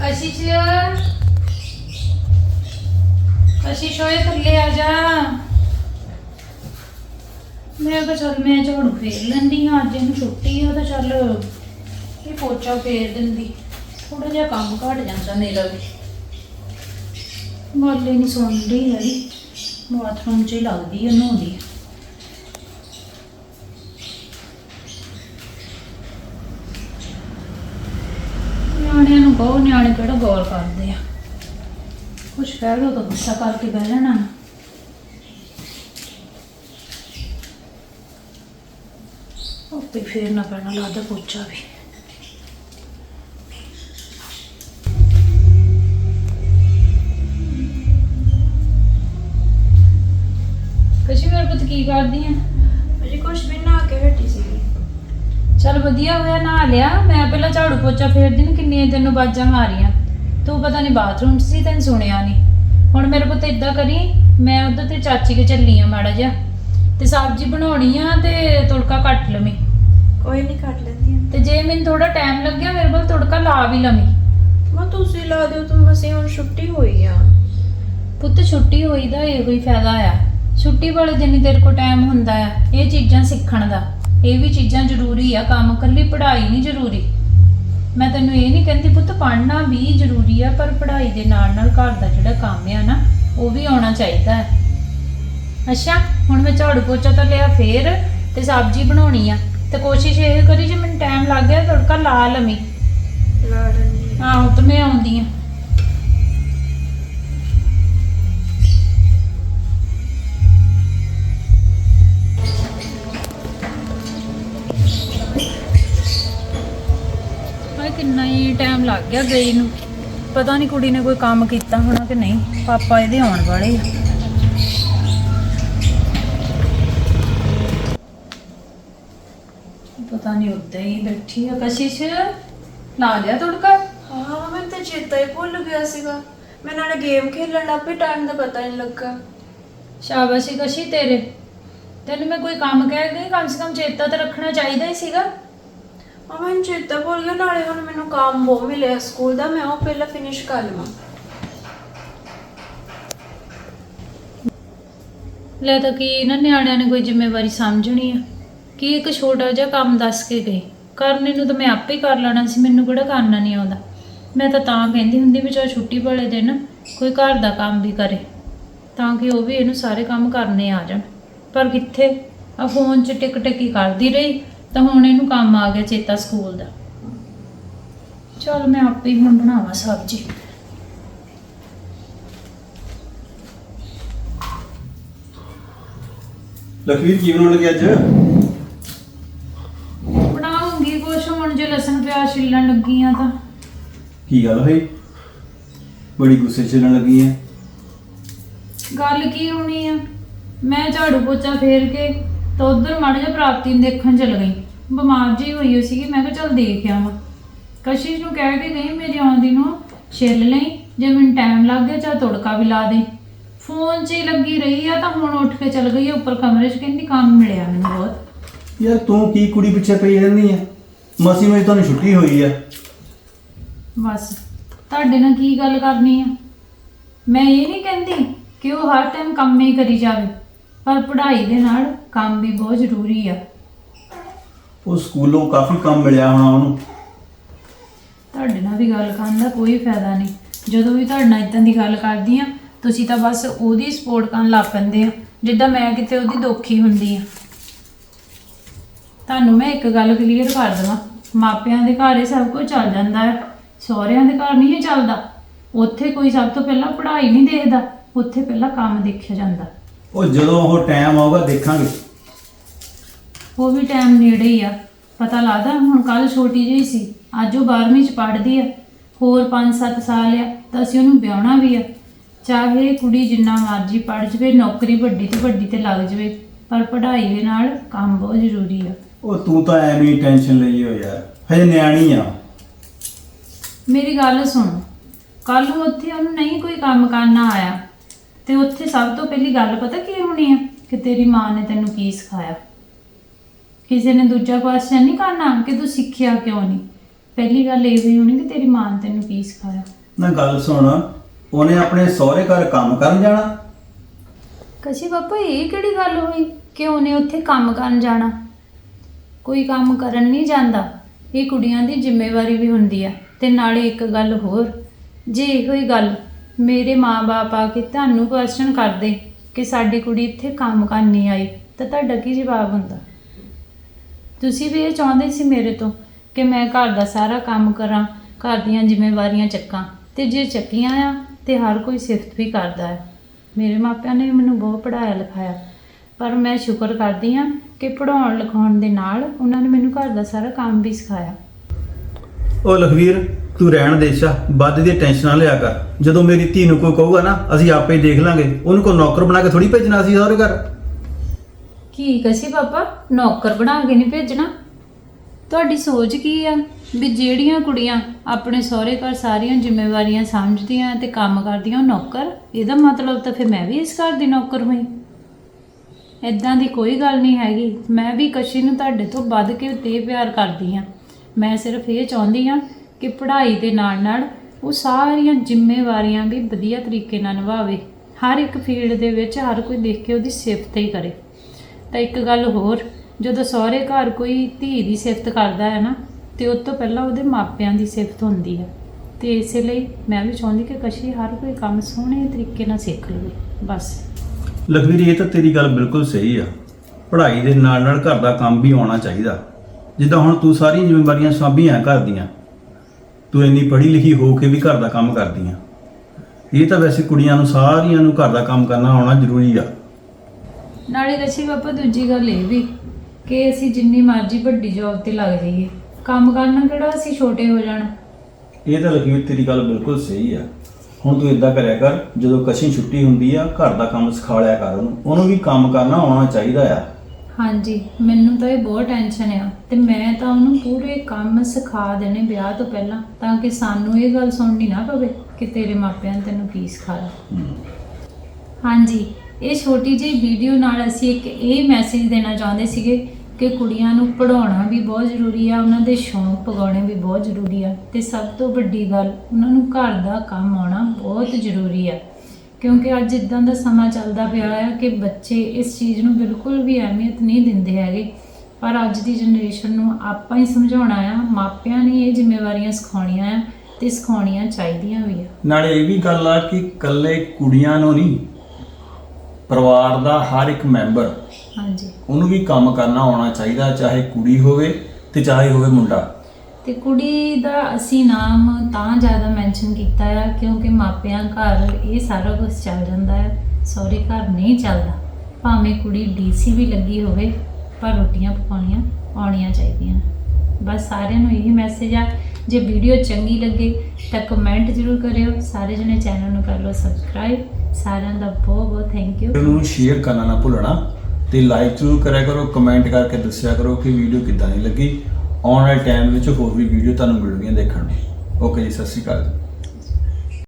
ਕਸ਼ਿਸ਼ ਕਸ਼ਿਸ਼ ਹੋਏ ਥੱਲੇ ਆ ਜਾ ਮੈਂ ਕਿਹਾ ਚੱਲ ਮੈਂ ਝਾੜੂ ਫੇਰ ਲੈਂਦੀ ਹਾਂ ਅੱਜ ਇਹਨੂੰ ਛੁੱਟੀ ਆ ਤਾਂ ਚੱਲ ਇਹ ਪੋਚਾ ਫੇਰ ਦਿੰਦੀ ਥੋੜਾ ਜਿਹਾ ਕੰਮ ਘਟ ਜਾਂਦਾ ਮੇਰਾ ਵੀ ਗੱਲ ਹੀ ਨਹੀਂ ਸੁਣਦੀ ਹੈਗੀ ਬਾਥਰੂਮ 'ਚ ਹੀ ਲੱਗਦੀ ਹੈ ਨਹਾਉਂਦੀ ਹੈ ਨਿਆਣੇ ਕਿਹੜਾ ਗੌਰ ਕਰਦੇ ਆ। ਕੁਛ ਕਹਿ ਲਓ ਤਾਂ ਗੁੱਸਾ ਕਰਕੇ ਬਹਿ ਜਾਣਾ ਆਪੇ ਫੇਰ ਨਾ ਪੈਣਾ ਲੱਗਦਾ ਪੋਚਾ ਵੀ। ਕਸ਼ੀ ਪੁੱਤ ਕੀ ਕਰਦੀ ਆ? ਅਜੇ ਕੁਛ ਵੀ ਨਾ ਕੇ ਹਟੀ ਚਲ ਵਧੀਆ ਹੋਇਆ ਨਹਾ ਲਿਆ। ਮੈਂ ਪਹਿਲਾਂ ਝਾੜੂ ਪੋਚਾ ਫੇਰਦੀ ਨੇ ਕਿੰਨੀਆਂ ਤੈਨੂੰ ਬਾਜਾਂ ਮਾਰੀਆਂ। ਤੂੰ ਪਤਾ ਨਹੀਂ ਬਾਥਰੂਮ 'ਚ ਸੀ ਤੈਨੂੰ ਸੁਣਿਆ ਨਹੀਂ ਹੁਣ ਮੇਰੇ ਪੁੱਤ ਇਦਾਂ ਕਰੀ ਮੈਂ ਉਧਰ ਤੇ ਚਾਚੀ ਕੇ ਚੱਲੀ ਆ ਮਾੜਾ ਜਿਹਾ। ਤੇ ਸਬਜ਼ੀ ਬਣਾਉਣੀ ਆ ਤੇ ਤੁੜਕਾ ਕੱਟ ਲਵੀਂ। ਕੋਈ ਨਹੀਂ ਕੱਟ ਲੈਂਦੀ ਹਾਂ ਤੇ ਜੇ ਮੈਨੂੰ ਥੋੜਾ ਟਾਈਮ ਲੱਗਿਆ ਮੇਰੇ ਕੋਲ ਤੁੜਕਾ ਲਾ ਵੀ ਲਵੀਂ। ਮੈਂ ਤੁਸੀਂ ਲਾ ਦਿਓ ਤੁਮ ਅਸੀਂ ਹੁਣ ਛੁੱਟੀ ਹੋਈ ਆ। ਪੁੱਤ ਛੁੱਟੀ ਹੋਈ ਦਾ ਇਹੋ ਹੀ ਫਾਇਦਾ ਆ। ਛੁੱਟੀ ਵਾਲੇ ਦਿਨ ਹੀ ਤੇਰੇ ਕੋਲ ਟਾਈਮ ਹੁੰਦਾ ਆ ਇਹ ਚੀਜ਼ਾਂ ਸਿੱਖਣ ਦਾ। ਇਹ ਵੀ ਚੀਜ਼ਾਂ ਜ਼ਰੂਰੀ ਆ ਕੰਮ ਕੱਲੀ ਪੜ੍ਹਾਈ ਨਹੀਂ ਜ਼ਰੂਰੀ। ਮੈਂ ਤੈਨੂੰ ਇਹ ਨਹੀਂ ਕਹਿੰਦੀ ਪੁੱਤ ਪੜ੍ਹਨਾ ਵੀ ਜ਼ਰੂਰੀ ਆ ਪਰ ਪੜ੍ਹਾਈ ਦੇ ਨਾਲ ਨਾਲ ਘਰ ਦਾ ਜਿਹੜਾ ਕੰਮ ਆ ਨਾ ਉਹ ਵੀ ਆਉਣਾ ਚਾਹੀਦਾ ਹੈ। ਅੱਛਾ ਹੁਣ ਮੈਂ ਝਾੜੂ ਪੋਚਾ ਤਾਂ ਲਿਆ ਫੇਰ ਤੇ ਸਬਜ਼ੀ ਬਣਾਉਣੀ ਆ। ਤੇ ਕੋਸ਼ਿਸ਼ ਇਹ ਕਰੀ ਜੇ ਮੈਨੂੰ ਟਾਈਮ ਲੱਗ ਗਿਆ ਤੜਕਾ ਲਾ ਲਵੀਂ। ਲਾ ਲੈਂਦੀ ਹਾਂ। ਆਹੋ ਤੇ ਮੈਂ ਆਉਂਦੀ ਆ ਟਾਈਮ ਲੱਗ ਗਿਆ ਗਈ ਨੂੰ। ਪਤਾ ਨਹੀਂ ਕੁੜੀ ਨੇ ਕੋਈ ਕੰਮ ਕੀਤਾ ਹੋਣਾ ਕਿ ਨਹੀਂ। ਪਾਪਾ ਇਹਦੇ ਆਉਣ ਵਾਲੇ ਆ। ਪਤਾ ਨਹੀਂ ਉੱਦਾਂ ਹੀ ਬੈਠੀ ਆ ਕਸ਼ਿਸ਼। ਲਾ ਲਿਆ ਤੁੜਕਾ। ਹਾਂ ਮੈਨੂੰ ਤਾਂ ਚੇਤਾ ਹੀ ਭੁੱਲ ਗਿਆ ਸੀਗਾ। ਮੈਂ ਨਾਲੇ ਗੇਮ ਖੇਲਣ ਲੱਗ ਪਈ ਟਾਈਮ ਦਾ ਪਤਾ ਨਹੀਂ ਲੱਗਾ। ਸ਼ਾਬਾਸ਼ੀ ਕਸ਼ੀ ਤੇਰੇ। ਤੈਨੂੰ ਮੈਂ ਕੋਈ ਕੰਮ ਕਹਿ ਗਈ ਕਮ ਸੇ ਕਮ ਚੇਤਾ ਤਾਂ ਰੱਖਣਾ ਚਾਹੀਦਾ ਹੀ ਸੀਗਾ। ਹਾਂ ਚੇਤਾ ਭੁੱਲ ਗਿਆ ਨਾਲੇ ਹੁਣ ਮੈਨੂੰ ਕੰਮ ਬਹੁਤ ਮਿਲਿਆ ਸਕੂਲ ਦਾ, ਮੈਂ ਉਹ ਪਹਿਲਾਂ ਫਿਨਿਸ਼ ਕਰ ਲਵਾਂ। ਲੈ ਤਾਂ ਕੀ ਇਹਨਾਂ ਨਿਆਣਿਆਂ ਨੇ ਕੋਈ ਜ਼ਿੰਮੇਵਾਰੀ ਸਮਝਣੀ ਆ? ਕੀ ਇੱਕ ਛੋਟਾ ਜਿਹਾ ਕੰਮ ਦੱਸ ਕੇ ਗਏ? ਕਰਨੇ ਨੂੰ ਤਾਂ ਮੈਂ ਆਪੇ ਕਰ ਲੈਣਾ ਸੀ, ਮੈਨੂੰ ਕਿਹੜਾ ਕਰਨਾ ਨਹੀਂ ਆਉਂਦਾ। ਮੈਂ ਤਾਂ ਤਾਂ ਕਹਿੰਦੀ ਹੁੰਦੀ ਵੀ ਚਲ ਛੁੱਟੀ ਵਾਲੇ ਦਿਨ ਕੋਈ ਘਰ ਦਾ ਕੰਮ ਵੀ ਕਰੇ, ਤਾਂ ਕਿ ਉਹ ਵੀ ਇਹਨੂੰ ਸਾਰੇ ਕੰਮ ਕਰਨੇ ਆ ਜਾਣ। ਪਰ ਕਿੱਥੇ? ਆ ਫੋਨ 'ਚ ਟਿਕ ਟਿਕੀ ਕਰਦੀ ਰਹੀ ਤਾਂ ਹੁਣ ਇਹਨੂੰ ਕੰਮ ਆ ਗਿਆ ਚੇਤਾ ਸਕੂਲ ਦਾ। ਚਲ ਮੈਂ ਆਪੇ ਹੀ ਹੁਣ ਬਣਾਵਾਂ ਸਬਜ਼ੀ। ਲਖਵੀਰ ਕੀ ਬਣਾਉਣ ਲੱਗੇ ਅੱਜ? ਬਣਾਉਂਗੀ ਕੁਛ ਹੁਣ ਜੇ ਲਸਣ ਪਿਆਜ਼ ਛਿੱਲਣ ਲੱਗੀ ਆ ਤਾਂ। ਕੀ ਗੱਲ ਹੋਈ? ਬੜੀ ਗੁੱਸੇ 'ਚ ਚੱਲਣ ਲੱਗੀ ਐ। ਗੱਲ ਕੀ ਹੋਣੀ ਆ? ਮੈਂ ਝਾੜੂ ਪੋਚਾ ਫੇਰ ਕੇ ਤਾਂ ਉਧਰ ਮਾੜਾ ਜਿਹਾ ਪ੍ਰਾਪਤੀ ਨੂੰ ਦੇਖਣ ਚਲ ਗਈ। ਬਿਮਾਰ ਜੀ ਹੋਈ ਹੋਈ ਸੀਗੀ ਮੈਂ ਕਿਹਾ ਚੱਲ ਦੇਖ ਆਵਾਂ। ਕਸ਼ਿਸ਼ ਨੂੰ ਕਹਿ ਕੇ ਗਈ ਮੇਰੀ ਆਉਂਦੀ ਨੂੰ ਛਿੱਲ ਲਈ ਜੇ ਮੈਨੂੰ ਟਾਈਮ ਲੱਗ ਗਿਆ ਚਾ ਤੜਕਾ ਵੀ ਲਾ ਦੇ। ਫੋਨ 'ਚ ਹੀ ਲੱਗੀ ਰਹੀ ਆ ਤਾਂ ਹੁਣ ਉੱਠ ਕੇ ਚਲ ਗਈ ਆ ਉੱਪਰ ਕਮਰੇ 'ਚ ਕਹਿੰਦੀ ਕੰਮ ਮਿਲਿਆ ਮੈਨੂੰ ਬਹੁਤ। ਯਾਰ ਤੂੰ ਕੀ ਕੁੜੀ ਪਿੱਛੇ ਪਈ ਰਹਿੰਦੀ ਐ ਮਾਸੀ ਮੇਰੀ ਤੁਹਾਨੂੰ ਛੁੱਟੀ ਹੋਈ ਐ ਬਸ ਤੁਹਾਡੇ ਨਾਲ ਕੀ ਗੱਲ ਕਰਨੀ ਆ? ਮੈਂ ਇਹ ਨਹੀਂ ਕਹਿੰਦੀ ਕਿ ਉਹ ਹਰ ਟਾਈਮ ਕੰਮ ਹੀ ਕਰੀ ਜਾਵੇ ਪਰ ਪੜ੍ਹਾਈ ਦੇ ਨਾਲ ਕੰਮ ਵੀ ਬਹੁਤ ਜ਼ਰੂਰੀ ਆ। ਉਹ ਸਕੂਲੋਂ ਕਾਫੀ ਕੰਮ ਮਿਲਿਆ ਹੋਣਾ ਉਹਨੂੰ। ਤੁਹਾਡੇ ਨਾਲ ਵੀ ਗੱਲ ਕਰਨ ਦਾ ਕੋਈ ਫਾਇਦਾ ਨਹੀਂ। ਜਦੋਂ ਵੀ ਤੁਹਾਡੇ ਨਾਲ ਇਦਾਂ ਦੀ ਗੱਲ ਕਰਦੀ ਆ ਤੁਸੀਂ ਤਾਂ ਬਸ ਉਹਦੀ ਸਪੋਰਟ ਕਰਨ ਲੱਗ ਪੈਂਦੇ ਆ ਜਿੱਦਾਂ ਮੈਂ ਕਿਤੇ ਉਹਦੀ ਦੋਖੀ ਹੁੰਦੀ ਆ। ਤੁਹਾਨੂੰ ਮੈਂ ਇੱਕ ਗੱਲ ਕਲੀਅਰ ਕਰ ਦਵਾਂ ਮਾਪਿਆਂ ਦੇ ਘਰ ਇਹ ਸਭ ਕੁਝ ਚੱਲ ਜਾਂਦਾ ਹੈ ਸਹੁਰਿਆਂ ਦੇ ਘਰ ਨਹੀਂ ਇਹ ਚੱਲਦਾ। ਉੱਥੇ ਕੋਈ ਸਭ ਤੋਂ ਪਹਿਲਾਂ ਪੜ੍ਹਾਈ ਨਹੀਂ ਦੇਖਦਾ ਉੱਥੇ ਪਹਿਲਾਂ ਕੰਮ ਦੇਖਿਆ ਜਾਂਦਾ। ਉਹ ਜਦੋਂ ਉਹ ਟਾਈਮ ਆਊਗਾ ਦੇਖਾਂਗੇ। ਉਹ ਵੀ ਟਾਈਮ ਨੇੜੇ ਹੀ ਆ। ਪਤਾ ਲੱਗਦਾ ਹੁਣ ਕੱਲ ਛੋਟੀ ਜਿਹੀ ਸੀ ਅੱਜ ਉਹ 12ਵੀਂ ਚ ਪੜ੍ਹਦੀ ਆ। ਹੋਰ 5-7 ਸਾਲ ਆ ਤਾਂ ਅਸੀਂ ਉਹਨੂੰ ਵਿਆਹਣਾ ਵੀ ਆ। ਚਾਹੇ ਕੁੜੀ ਜਿੰਨਾ ਮਰਜ਼ੀ ਪੜ੍ਹ ਜਵੇ ਨੌਕਰੀ ਵੱਡੀ ਤੋਂ ਵੱਡੀ ਤੇ ਲੱਗ ਜਵੇ ਪਰ ਪੜ੍ਹਾਈ ਦੇ ਨਾਲ ਕੰਮ ਬਹੁਤ ਜ਼ਰੂਰੀ ਆ। ਉਹ ਤੂੰ ਤਾਂ ਐਵੇਂ ਹੀ ਟੈਨਸ਼ਨ ਲਈ ਹੋ ਯਾਰ ਹਜੇ ਨਿਆਣੀ ਆ। ਮੇਰੀ ਗੱਲ ਸੁਣ ਕੱਲ ਨੂੰ ਉੱਥੇ ਉਹਨੂੰ ਨਹੀਂ ਕੋਈ ਕੰਮ ਕਰਨਾ ਆਇਆ। ਤੇ ਉੱਥੇ ਸਭ ਤੋਂ ਪਹਿਲੀ ਗੱਲ ਪਤਾ ਕੀ ਹੋਣੀ ਆ? ਕਿ ਤੇਰੀ ਮਾਂ ਨੇ ਤੈਨੂੰ ਕੀ ਸਿਖਾਇਆ? ਕਿਸੇ ਨੇ ਦੂਜਾ ਕੁਐਸਚਨ ਨਹੀਂ ਕਰਨਾ ਕਿ ਤੂੰ ਸਿੱਖਿਆ ਕਿਉਂ ਨਹੀਂ? ਪਹਿਲੀ ਗੱਲ ਇਹ ਵੀ ਹੋਣੀ ਕਿ ਤੇਰੀ ਮਾਂ ਨੇ ਤੈਨੂੰ ਕੀ ਸਿਖਾਇਆ? ਨਾ ਗੱਲ ਸੁਣ ਉਹਨੇ ਆਪਣੇ ਸਹੁਰੇ ਘਰ ਕੰਮ ਕਰਨ ਜਾਣਾ? ਕਸ਼ੀ ਪਾਪਾ ਇਹ ਕਿਹੜੀ ਗੱਲ ਹੋਈ? ਕਿ ਉਹਨੇ ਉੱਥੇ ਕੰਮ ਕਰਨ ਜਾਣਾ? ਕੋਈ ਕੰਮ ਕਰਨ ਨਹੀਂ ਜਾਂਦਾ। ਇਹ ਕੁੜੀਆਂ ਦੀ ਜ਼ਿੰਮੇਵਾਰੀ ਵੀ ਹੁੰਦੀ ਆ। ਤੇ ਨਾਲੇ ਇੱਕ ਗੱਲ ਹੋਰ ਜੇ ਇਹੋ ਹੀ ਗੱਲ ਮੇਰੇ ਮਾਪੇ ਆ ਕੇ ਤੁਹਾਨੂੰ ਕੁਐਸਚਨ ਕਰਦੇ ਕਿ ਸਾਡੀ ਕੁੜੀ ਇੱਥੇ ਕੰਮ ਕਰਨ ਨਹੀਂ ਆਈ ਤਾਂ ਤੁਹਾਡਾ ਕੀ ਜਵਾਬ ਹੁੰਦਾ? ਤੁਸੀਂ ਵੀ ਇਹ ਚਾਹੁੰਦੇ ਸੀ ਮੇਰੇ ਤੋਂ ਕਿ ਮੈਂ ਘਰ ਦਾ ਸਾਰਾ ਕੰਮ ਕਰਾਂ, ਘਰ ਦੀਆਂ ਜ਼ਿੰਮੇਵਾਰੀਆਂ ਚੱਕਾਂ ਤੇ ਜੇ ਚੱਕੀਆਂ ਆ ਤੇ ਹਰ ਕੋਈ ਸਿਫਤ ਵੀ ਕਰਦਾ ਹੈ। ਮੇਰੇ ਮਾਪਿਆਂ ਨੇ ਵੀ ਮੈਨੂੰ ਬਹੁਤ ਪੜਾਇਆ ਲਿਖਾਇਆ, ਪਰ ਮੈਂ ਸ਼ੁਕਰ ਕਰਦੀ ਹਾਂ ਕਿ ਪੜਾਉਣ ਲਿਖਾਉਣ ਦੇ ਨਾਲ ਉਹਨਾਂ ਨੇ ਮੈਨੂੰ ਘਰ ਦਾ ਸਾਰਾ ਕੰਮ ਵੀ ਸਿਖਾਇਆ। ਉਹ ਲਖਵੀਰ, ਤੂੰ ਰਹਿਣ ਦੇਸ਼ਾ ਵੱਧ ਦੀ ਟੈਨਸ਼ਨ ਨਾ ਲਿਆ ਕਰ। ਜਦੋਂ ਮੇਰੀ ਧੀ ਨੂੰ ਕੋਈ ਕਹੂਗਾ ਨਾ, ਅਸੀਂ ਆਪੇ ਹੀ ਦੇਖ ਲਾਂਗੇ। ਉਹਨੂੰ ਕੋਈ ਨੌਕਰ ਬਣਾ ਕੇ ਥੋੜੀ ਭੇਜਣਾ ਸੀ ਸਹੁਰੇ ਘਰ? ਕੀ ਕਸੀ ਪਾਪਾ, ਨੌਕਰ ਬਣਾ ਕੇ ਨਹੀਂ ਭੇਜਣਾ। ਤੁਹਾਡੀ ਸੋਚ ਕੀ ਆ? ਵੀ ਜਿਹੜੀਆਂ ਕੁੜੀਆਂ ਆਪਣੇ ਸਹੁਰੇ ਘਰ ਸਾਰੀਆਂ ਜ਼ਿੰਮੇਵਾਰੀਆਂ ਸਮਝਦੀਆਂ ਤੇ ਕੰਮ ਕਰਦੀਆਂ ਉਹ ਨੌਕਰ? ਇਹਦਾ ਮਤਲਬ ਤਾਂ ਫਿਰ ਮੈਂ ਵੀ ਇਸ ਘਰ ਦੀ ਨੌਕਰ ਹੋਈ। ਇਦਾਂ ਦੀ ਕੋਈ ਗੱਲ ਨਹੀਂ ਹੈਗੀ। ਮੈਂ ਵੀ ਕਸ਼ੀ ਨੂੰ ਤੁਹਾਡੇ ਤੋਂ ਵੱਧ ਕੇ ਤੇ ਪਿਆਰ ਕਰਦੀ ਆ ਮੈਂ ਸਿਰਫ ਇਹ ਚਾਹੁੰਦੀ ਆ ਕਿ ਪੜ੍ਹਾਈ ਦੇ ਨਾਲ ਨਾਲ ਉਹ ਸਾਰੀਆਂ ਜ਼ਿੰਮੇਵਾਰੀਆਂ ਵੀ ਵਧੀਆ ਤਰੀਕੇ ਨਾਲ ਨਿਭਾਵੇ। ਹਰ ਇੱਕ ਫੀਲਡ ਦੇ ਵਿੱਚ ਹਰ ਕੋਈ ਦੇਖ ਕੇ ਉਹਦੀ ਸਿਫਤ ਹੀ ਕਰੇ। ਤਾਂ ਇੱਕ ਗੱਲ ਹੋਰ, ਜਦੋਂ ਸਹੁਰੇ ਘਰ ਕੋਈ ਧੀ ਦੀ ਸਿਫਤ ਕਰਦਾ ਹੈ ਨਾ, ਤੇ ਉਸ ਤੋਂ ਪਹਿਲਾਂ ਉਹਦੇ ਮਾਪਿਆਂ ਦੀ ਸਿਫਤ ਹੁੰਦੀ ਹੈ। ਤੇ ਇਸੇ ਲਈ ਮੈਂ ਵੀ ਚਾਹੁੰਦੀ ਕਿ ਕਸ਼ੀ ਹਰ ਕੋਈ ਕੰਮ ਸੋਹਣੇ ਤਰੀਕੇ ਨਾਲ ਸਿੱਖ ਲਵੇ, ਬਸ। ਲਖਵੀਰ, ਇਹ ਤਾਂ ਤੇਰੀ ਗੱਲ ਬਿਲਕੁਲ ਸਹੀ ਆ। ਪੜ੍ਹਾਈ ਦੇ ਨਾਲ ਨਾਲ ਘਰ ਦਾ ਕੰਮ ਵੀ ਆਉਣਾ ਚਾਹੀਦਾ। ਜਿੱਦਾਂ ਹੁਣ ਤੂੰ ਸਾਰੀਆਂ ਜ਼ਿੰਮੇਵਾਰੀਆਂ ਸਾਂਭੀਆਂ ਘਰ ਦੀਆਂ, ਤੂੰ ਇੰਨੀ ਪੜ੍ਹੀ ਲਿਖੀ ਹੋ ਕੇ ਵੀ ਘਰ ਦਾ ਕੰਮ ਕਰਦੀ ਆ। ਇਹ ਤਾਂ ਵੈਸੇ ਕੁੜੀਆਂ ਨੂੰ ਸਾਰੀਆਂ ਨੂੰ ਘਰ ਦਾ ਕੰਮ ਕਰਨਾ ਆਉਣਾ ਜ਼ਰੂਰੀ ਆ। ਨਾਲੇ ਕਸ਼ੀ ਪਾਪਾ ਦੂਜੀ ਗੱਲ ਇਹ ਵੀ ਕਿ ਅਸੀਂ ਜਿੰਨੀ ਮਰਜ਼ੀ ਵੱਡੀ ਜੌਬ ਤੇ ਲੱਗ ਜਾਈਏ। ਕੰਮ ਕਰਨਾ ਕਿਹੜਾ? ਅਸੀਂ ਛੋਟੇ ਹੋ ਜਾਣਾ। ਇਹ ਤਾਂ ਲਖਵੀਰ ਤੇਰੀ ਗੱਲ ਬਿਲਕੁਲ ਸਹੀ ਆ। ਹੁਣ ਤੂੰ ਇਦਾਂ ਕਰਿਆ ਕਰ ਜਦੋਂ ਕਸ਼ੀ ਛੁੱਟੀ ਹੁੰਦੀ ਆ ਘਰ ਦਾ ਕੰਮ ਸਿਖਾ ਲਿਆ ਕਰ ਉਹਨੂੰ। ਉਹਨੂੰ ਵੀ ਕੰਮ ਕਰਨਾ ਆਉਣਾ ਚਾਹੀਦਾ ਆ। ਹਾਂਜੀ ਮੈਨੂੰ ਤਾਂ ਇਹ ਬਹੁਤ ਟੈਨਸ਼ਨ ਆ ਤੇ ਮੈਂ ਤਾਂ ਉਹਨੂੰ ਪੂਰੇ ਕੰਮ ਸਿਖਾ ਦੇਣੇ ਵਿਆਹ ਤੋਂ ਪਹਿਲਾਂ ਤਾਂ ਕਿ ਸਾਨੂੰ ਇਹ ਗੱਲ ਸੁਣਨੀ ਨਾ ਪਵੇ ਕਿ ਤੇਰੇ ਮਾਪਿਆਂ ਨੇ ਤੈਨੂੰ ਕੀ ਸਿਖਾਇਆ। ਹਾਂਜੀ। ਇਹ ਛੋਟੀ ਜਿਹੀ ਵੀਡੀਓ ਨਾਲ ਅਸੀਂ ਇੱਕ ਇਹ ਮੈਸੇਜ ਦੇਣਾ ਚਾਹੁੰਦੇ ਸੀਗੇ ਕਿ ਕੁੜੀਆਂ ਨੂੰ ਪੜਾਉਣਾ ਵੀ ਬਹੁਤ ਜ਼ਰੂਰੀ ਆ, ਉਹਨਾਂ ਦੇ ਸ਼ੌਂਕ ਪਗਾਉਣੇ ਵੀ ਬਹੁਤ ਜ਼ਰੂਰੀ ਆ ਤੇ ਸਭ ਤੋਂ ਵੱਡੀ ਗੱਲ, ਉਹਨਾਂ ਨੂੰ ਘਰ ਦਾ ਕੰਮ ਆਉਣਾ ਬਹੁਤ ਜ਼ਰੂਰੀ ਆ। ਕਿਉਂਕਿ ਅੱਜ ਇਦਾਂ ਦਾ ਸਮਾਂ ਚੱਲਦਾ ਪਿਆ ਆ ਕਿ ਬੱਚੇ ਇਸ ਚੀਜ਼ ਨੂੰ ਬਿਲਕੁਲ ਵੀ ਅਹਿਮੀਅਤ ਨਹੀਂ ਦਿੰਦੇ ਹੈਗੇ। ਪਰ ਅੱਜ ਦੀ ਜਨਰੇਸ਼ਨ ਨੂੰ ਆਪਾਂ ਹੀ ਸਮਝਾਉਣਾ ਆ, ਮਾਪਿਆਂ ਨੇ ਇਹ ਜ਼ਿੰਮੇਵਾਰੀਆਂ ਸਿਖਾਉਣੀਆਂ ਆ ਤੇ ਸਿਖਾਉਣੀਆਂ ਚਾਹੀਦੀਆਂ ਵੀ ਆ। ਨਾਲੇ ਇਹ ਵੀ ਗੱਲ ਆ ਕਿ ਇਕੱਲੇ ਕੁੜੀਆਂ ਨੂੰ ਨਹੀਂ ਪਰਿਵਾਰ ਦਾ ਹਰ ਇੱਕ ਮੈਂਬਰ ਹਾਂਜੀ। ਉਹਨੂੰ ਵੀ ਕੰਮ ਕਰਨਾ ਆਉਣਾ ਚਾਹੀਦਾ ਚਾਹੇ ਕੁੜੀ ਹੋਵੇ ਤੇ ਚਾਹੇ ਹੋਵੇ ਮੁੰਡਾ। ਤੇ ਕੁੜੀ ਦਾ ਅਸੀਂ ਨਾਮ ਤਾਂ ਜ਼ਿਆਦਾ ਮੈਂਸ਼ਨ ਕੀਤਾ ਆ ਕਿਉਂਕਿ ਮਾਪਿਆਂ ਘਰ ਇਹ ਸਾਰਾ ਕੁਝ ਚੱਲ ਜਾਂਦਾ ਹੈ ਸਹੁਰੇ ਘਰ ਨਹੀਂ ਚੱਲਦਾ। ਭਾਵੇਂ ਕੁੜੀ ਡੀਸੀ ਵੀ ਲੱਗੀ ਹੋਵੇ ਪਰ ਰੋਟੀਆਂ ਪਕਾਉਣੀਆਂ ਆਉਣੀਆਂ ਚਾਹੀਦੀਆਂ। ਬਸ ਸਾਰਿਆਂ ਨੂੰ ਇਹੀ ਮੈਸੇਜ ਆ ਜੇ ਵੀਡੀਓ ਚੰਗੀ ਲੱਗੇ ਤਾਂ ਕਮੈਂਟ ਜ਼ਰੂਰ ਕਰਿਓ, ਸਾਰੇ ਜਣੇ ਚੈਨਲ ਨੂੰ ਕਰ ਲਓ ਸਬਸਕ੍ਰਾਈਬ ਸਾਰਿਆਂ ਦਾ ਬਹੁਤ ਬਹੁਤ ਥੈਂਕ ਯੂ ਵੀਡੀਓ ਨੂੰ ਸ਼ੇਅਰ ਕਰਨਾ ਨਾ ਭੁੱਲਣਾ ਤੇ ਲਾਈਕ ਜ਼ਰੂਰ ਕਰਿਆ ਕਰੋ ਕਮੈਂਟ ਕਰਕੇ ਦੱਸਿਆ ਕਰੋ ਕਿ ਵੀਡੀਓ ਕਿੱਦਾਂ ਦੀ ਲੱਗੀ। ਆਉਣ ਵਾਲੇ ਟਾਈਮ ਵਿੱਚ ਹੋਰ ਵੀ ਵੀਡੀਓ ਤੁਹਾਨੂੰ ਮਿਲਣਗੀਆਂ ਦੇਖਣ ਨੂੰ। ਓਕੇ ਜੀ, ਸਤਿ ਸ਼੍ਰੀ ਅਕਾਲ ਜੀ।